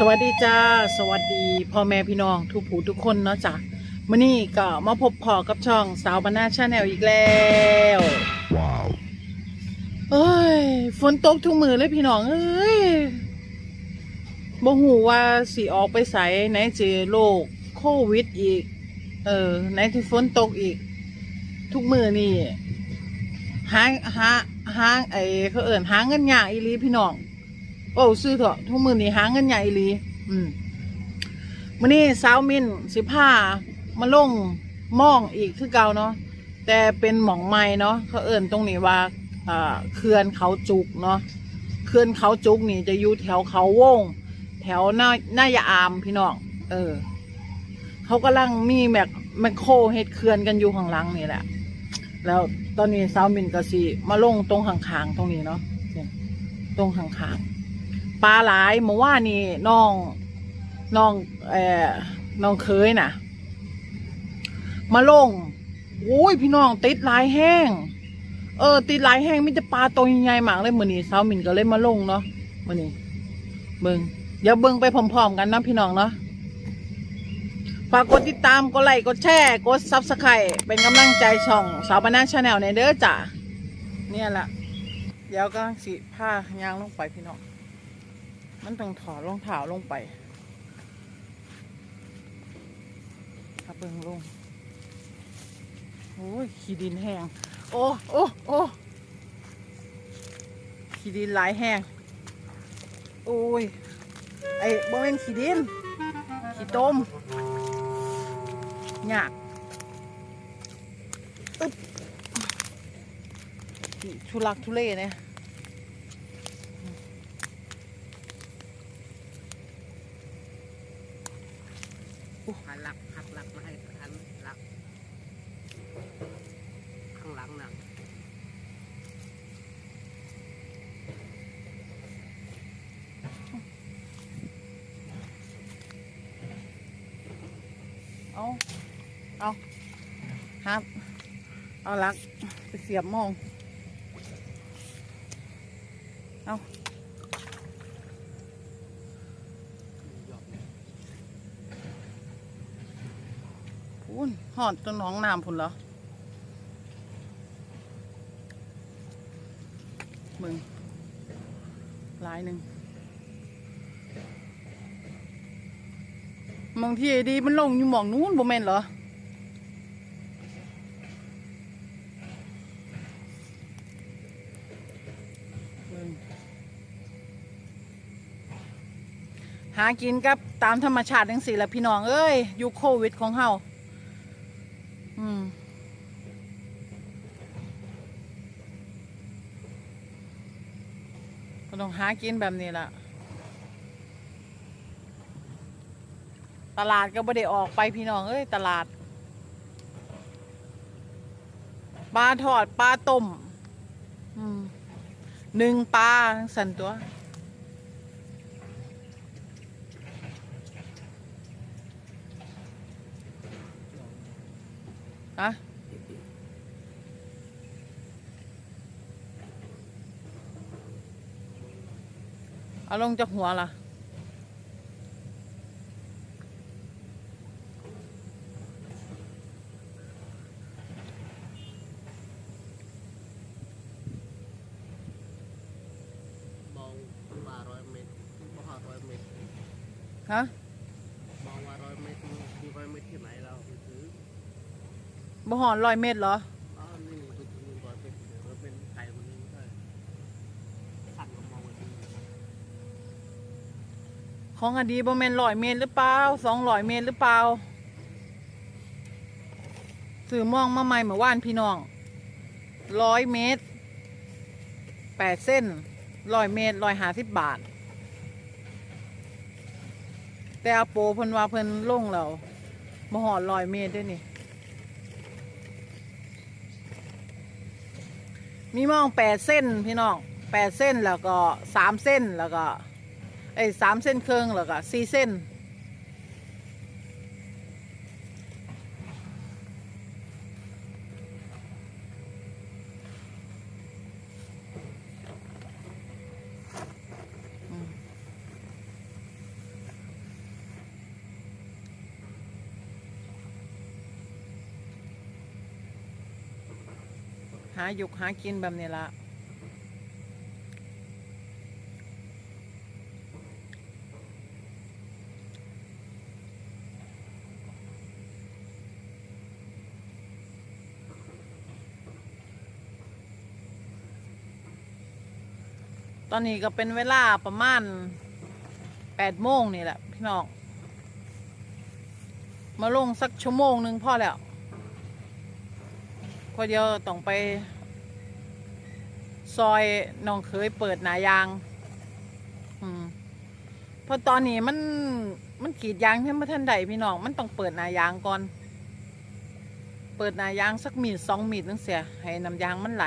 สวัสดีจ้า สวัสดีพ่อแม่พี่น้องทุกผู้ทุกคนเนาะจ้ะมื่อนี้ก็มาพบพอกับช่องสาวบรรณาชาแนลอีกแล้ว Wow. เอ้ยฝนตกทุกมือเลยพี่น้องเอ้ยบ่หูว่าสิออกไปใสไหนจะโรคโควิดอีก เออไหนที่ฝนตกอีก ทุกมือนี่หาหาหาไอ้เขาเอิ่นหาเงินยากอีหลีพี่น้อง โอ้ซื้อเถอะทุกมือนี่หาเงินยากอีหลีอืมมื้อนี้สาวมินสิพามาลงม่องอีกคือเก่าเนาะแต่เป็นหม่องใหม่เนาะเขาเอิ่นตรงนี้ว่าอ่าเขื่อนเขาจุกเนาะเขื่อนเขาจุกนี่จะอยู่แถวเขาวง แถวหน้าหน้ายาอามพี่น้องเออ เขากำลังมีแมคแมคโครเฮ็ดเขื่อนกันอยู่ข้างหลังนี่แหละ แล้วตอนนี้สาวมินก็สิมาลงตรงข้างๆตรงนี้เนาะตรงข้างๆ ปลาหลายเมื่อว่านี่น้องน้องเอ่อน้องเคยน่ะ มาลงโอ้ยพี่น้องติดลายแห้ง เออ ติดลายแห้งมิจะปลาตัวใหญ่ๆมากเลยมือนี้สาวมินก็เลยมาลงเนาะมือนี้เบิงเดี๋ยวเบิงไปพร้อมๆกันนะพี่น้องเนาะฝากกดติดตามกดไลค์กดแชร์กดซับสไครต์เป็นกำลังใจช่องสาวบรรณาชาแนลในเด้อจ้ะเนี่ยแหละเดี๋ยวก็สิผ้ายางลงไปพี่น้อง มันต้องถอดรองเท้าลงไปถ้าเบิงลง โอ้ย ขี้ดินแห้ง โอ้ โอ้ โอ้ขี้ดินหลายแห้ง โอ้ย ไอ้บ่เป็นขี้ดิน ขี้ต้มหยากอึ๊บขี้ทุลักทุเลเนี่ย หันหลักหักหลักมาให้หันหลักข้างหลังนะ เอาครับ เอาลักไปเสียบมอง เอาพุ่นหอดต้นหนองน้ำพุ่นเหรอมึงลายหนึ่ง มองที่ดีมันลงอยู่มองนู้นบ่แม่นเหรอหากินกับตามธรรมชาติทั้งสี่แหละพี่น้องเอ้ยยุคโควิดของเฮาอืมก็ต้องหากินแบบนี้ล่ะ ตลาดก็ไม่ได้ออกไปพี่น้องเอ้ยตลาดปลาทอดปลาต้มหนึ่งปลาสันตัวอะเอาลงจากหัวล่ะ มองว่าร้อยเมตรบ่หาร้อยเมตร ฮะมองว่าร้อยเมตรมีร้อยเมตรที่ไหนเราไปซื้อบ่หอนลอยเม็ดเหรออ๋อนี่ไปถึงร้อยเมตรเราเป็นไก่คนนี้ได้สั่นก็มองว่าดีของอดีบ่แม่นลอยเมตรหรือเปล่าสองลอยเมตรหรือเปล่าสื่อมองมาใหม่เมื่อวานพี่น้องร้อยเมตรแปดเส้นร้อยเมตรร้อยหาสิบบาท แต่อาโปเพิ่นว่าเพิ่นลงแล้วมาหอดร้อยเมตรด้วยนี่ มีมองแปดเส้นพี่น้องแปดเส้นแล้วก็สามเส้นแล้วก็ เอ้ยสามเส้นครึ่งแล้วก็สี่เส้น หาหยุกหากินแบบนี้ละตอนนี้ก็เป็นเวลาประมาณแปดโมงนี่แหละพี่น้อง มาลงสักชั่วโมงหนึ่งพอแล้ว อเดียวต้องไป ซอยน้องเคยเปิดหนายาง อืมเพราะตอนนี้มันมันกรีดยางที่มาท่านใดพี่น้องมันต้องเปิดหนายางก่อน เปิดหนายางสักมีดสองมีดนึงเสียให้น้ำยางมันไหล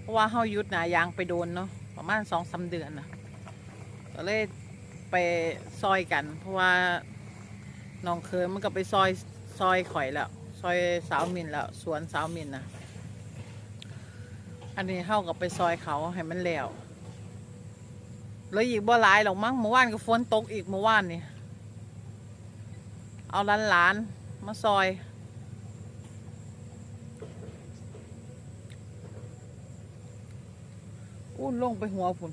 เพราะว่าเฮายุดหนายางไปโดนเนาะประมาณสองสาเดือนนะก็เลยไปซอยกัน เพราะว่าน้องเคยมันก็ไปซอยซอยข่อยแล้ว ซอยสาวมินแล้ว สวนสาวมินนะอันนี้เข้ากับไปซอยเขาให้มันแล้วแล้วอีกบ่หลายหรอกมั้งเมื่อวานก็ฝนตกอีกเมื่อวานนี่เอาหลานมาซอยอุ้นลงไปหัวพุ่น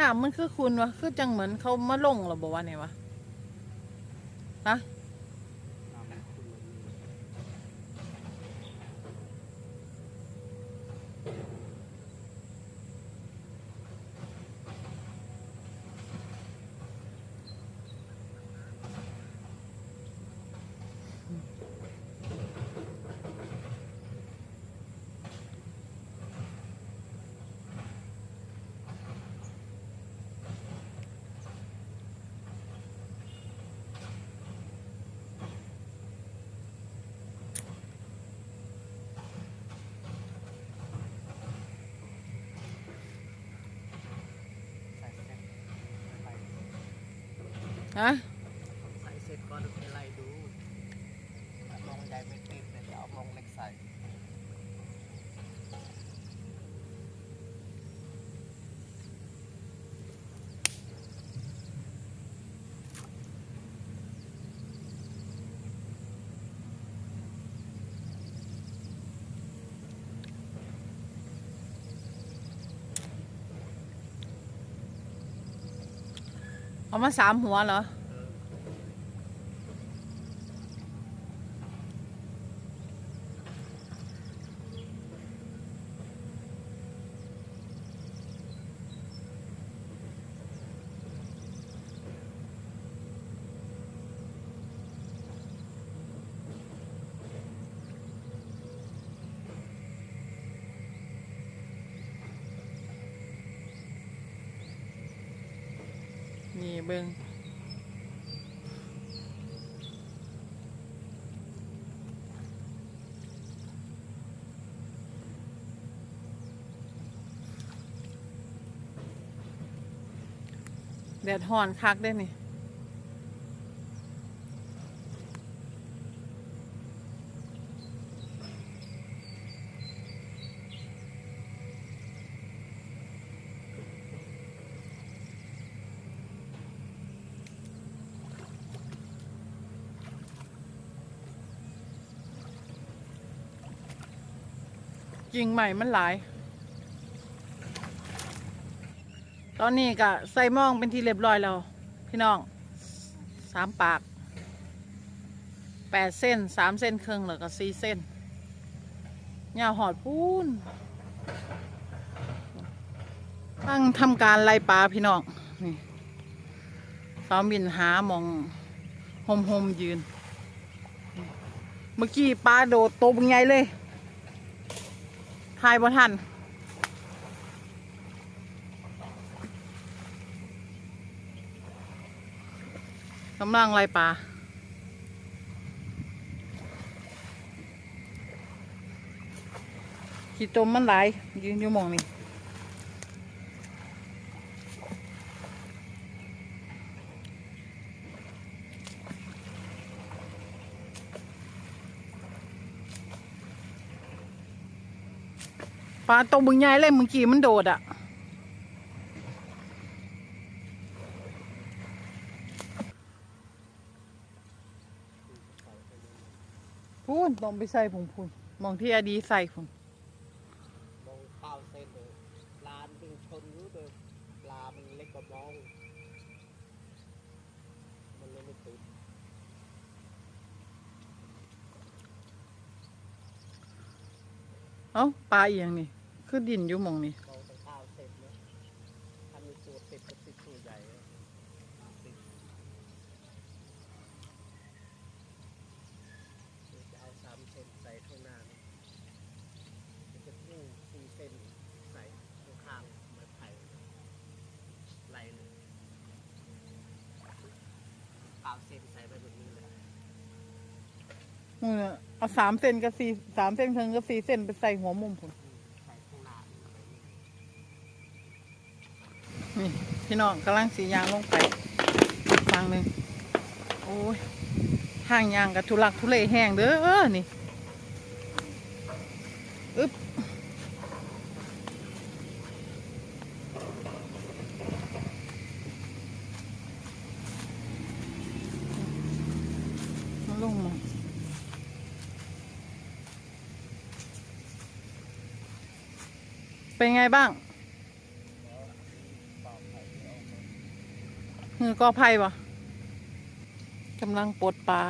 น้ำมันคือคุณวะคือจังเหมือนเขามาลงหรอบอกว่าไงวะฮะ น้ำมันขุ่นแบบนี้ ใส่เสร็จไป ฮะ ใส่เสร็จก็ดูอะไรดูลงใหญ่ไม่ติดแต่จะเอาลงเล็กใส่ เอา มาสามหัวเหรอ นี่ เบิ้งแดดห่อนคักได้นี่ กิ่งใหม่มันหลาย ตอนนี้ก็ใส่มองเป็นที่เรียบร้อยแล้ว พี่น้องสามปากแปดเส้นสามเส้นครึ่งแล้วก็สี่เส้นยาวหอดปูนตั้งทำการไล่ปลาพี่น้องนี่สาวมินหามองโฮมโฮมยืน เมื่อกี้ปลาโดดโตเป็นไงเลย ทายบ่ทันกำลังไล่ปลาขี้ตมมันหลายยืนอยู่มองนี่ ปลาตัวมึงใหญ่เลยมึงกี่มันโดดอะพูน้องไปใส่ผงพูนมองที่อดีใส่ผงมเอ้าปลามักอย่างนี้ คือดินอยู่หมองนี่มองตั้งเก้าเส้นนะถ้ามีตัวติดก็ติดตัวใหญ่ติดเดี๋ยวจะเอาสามเส้นใส่ข้างหน้านะเดี๋ยวจะพุ่งสี่เส้นใส่ข้างข้างๆไม้ไผ่ไหลเลยเก้าเส้นใส่ไปแบบนี้เลยนู่นน่ะเอาสามเส้นกับสี่สามเส้นครึ่งกับสี่เส้นไปใส่หัวมุมผง ใส่ข้างหน้าแบบนี้ นี่ พี่น้องกำลังสียางลงไปอีกฝั่งหนึ่งโอ้ยทางยางกับทุลักทุเลแห้งเด้อนี่อึ๊บลงมาเป็นไงบ้าง มือก็ไพ่ปะกำลังปลดปลา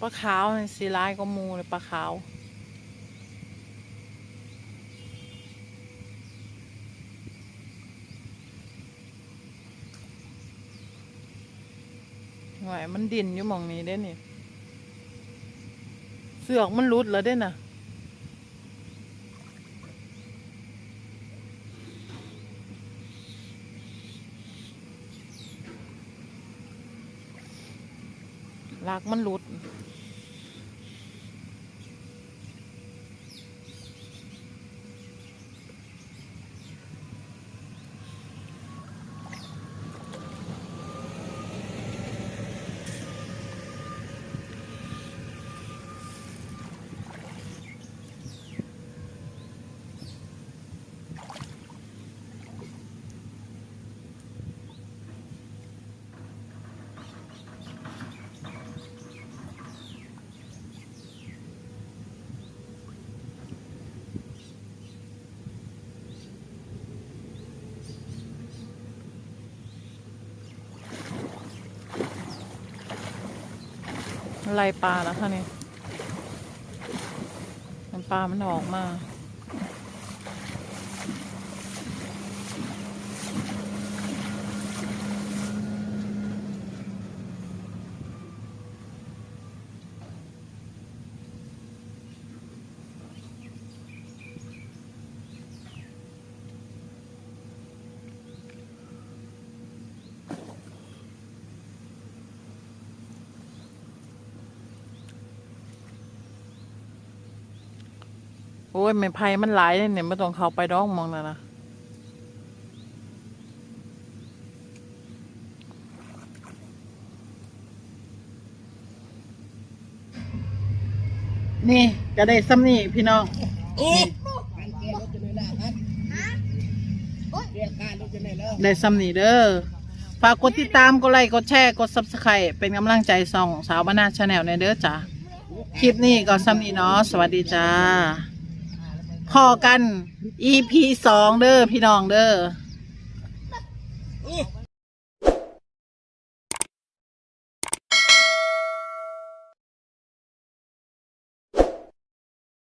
ปลาขาวนี่สีลายก็มูเลยปลาขาว หน่อยมันดินอยู่มองนี้เด้นี่เสือกมันรุดแล้วเด้น่ะลากมันรุด ไล่ปลาแล้วค่ะนี่มันปลามันออกมา อ้ยไม่ไผ่มันหลายเลยเนี่ยไม่ต้องเข้าไปดองมองนะนะนี่ก็ได้ซ้ำนี่พี่น้องเกลียรถจะไม่ได้ครับเรียกการรถจะไม่เลิกได้ซ้ำนี่เด้อฝากกดติดตามกดไลค์กดแชร์กด subscribe เป็นกำลังใจส่องสาวบ้านนาชาแนลในเด้อจ้าคลิปนี้ก็ซ้ำนี่เนาะสวัสดีจ้า พอกัน EP สองเด้อพี่น้องเด้อ